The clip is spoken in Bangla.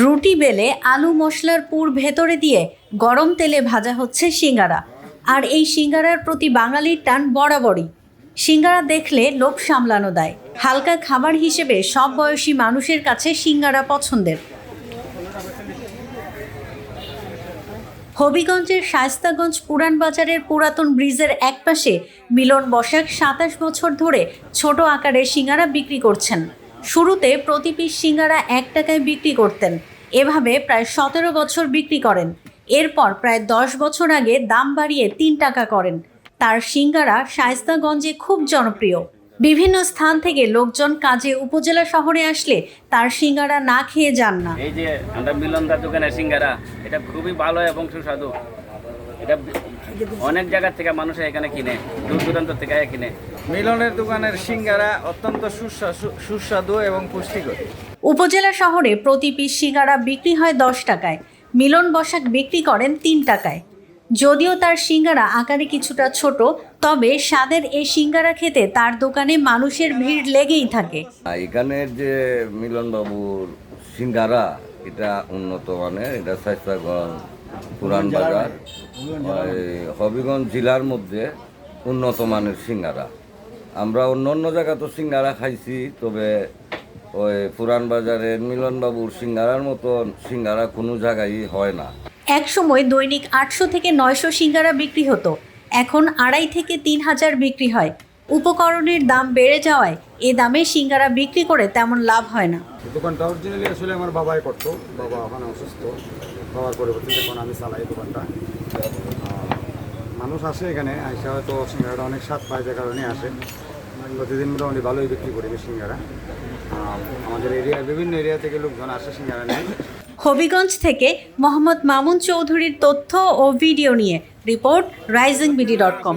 রুটি বেলে আলু মশলার পুর ভেতরে দিয়ে গরম তেলে ভাজা হচ্ছে সিঙ্গারা। আর এই সিঙ্গারার প্রতি বাঙালির টান বরাবরই। সিঙ্গারা দেখলে লোভ সামলানো দেয়। হালকা খাবার হিসেবে সব বয়সী মানুষের কাছে সিঙ্গারা পছন্দের। হবিগঞ্জের শায়স্তাগঞ্জ পুরান বাজারের পুরাতন ব্রিজের একপাশে মিলন বসাক সাতাশ বছর ধরে ছোট আকারের সিঙ্গারা বিক্রি করছেন। শুরুতে প্রতি পিস সিঙ্গারা এক টাকায় বিক্রি করতেন। এভাবে প্রায় সতেরো বছর বিক্রি করেন। এরপর প্রায় দশ বছর আগে দাম বাড়িয়ে তিন টাকা করেন। তার সিঙ্গারা শায়স্তাগঞ্জে খুব জনপ্রিয়। বিভিন্ন স্থান থেকে লোকজন কাজে উপজেলা শহরে আসলে তার সিঙ্গারা না খেয়ে যান না। এই যে আমরা মিলনদার দোকানের সিঙ্গারা, এটা খুবই ভালো এবং সুস্বাদু। এটা অনেক জায়গা থেকে মানুষ এখানে কিনে দূর দূরান্ত থেকে কিনে। মিলনের দোকানের সিঙ্গারা অত্যন্ত সুস্বাদু এবং পুষ্টিকর। উপজেলা শহরে প্রতি পিস সিঙ্গারা বিক্রি হয় দশ টাকায়। মিলন বসাক বিক্রি করেন তিন টাকায়। যদিও তার সিঙ্গারা আকারে কিছুটা ছোট তবে স্বাদের এই সিঙ্গারা খেতে তার দোকানে মানুষের ভিড় লেগেই থাকে। এখানের যে মিলনবাবুর সিঙ্গারা এটা উন্নত মানের এটা স্বাস্থ্যগঞ্জ পুরান বাজার ওই হবিগঞ্জ জেলার মধ্যে উন্নত মানের সিঙ্গারা। আমরা অন্য অন্য জায়গা তো সিঙ্গারা খাইছি তবে ওই পুরান বাজারের মিলনবাবুর সিঙ্গারার মতন সিঙ্গারা কোনো জায়গায় হয় না। এক সময় দৈনিক আটশো থেকে নয়শো সিঙ্গারা বিক্রি হতো এখন আড়াই থেকে তিন হাজার বিক্রি হয়। উপকরণের দাম বেড়ে যাওয়ায় এ দামে সিঙ্গারা বিক্রি করে তেমন লাভ হয় না। দোকানটা অরিজিনালি আসলে আমার বাবাই করতো। বাবা ওখানে অসুস্থ। বাবার পরিবর্তে এখন আমি চালাই দোকানটা। মানুষ আসে এখানে আইসা হয়তো সিঙ্গারাটা অনেক স্বাদ পায় যে কারণে আসে। প্রতিদিন মোটামুটি ভালোই বিক্রি করি সিঙ্গারা। আমাদের এরিয়া বিভিন্ন এরিয়া থেকে লোকজন আসে সিঙ্গারা নেয়। হবিগঞ্জ থেকে মোহাম্মদ মামুন চৌধুরীর তথ্য ও ভিডিও নিয়ে report Rising BD dot com.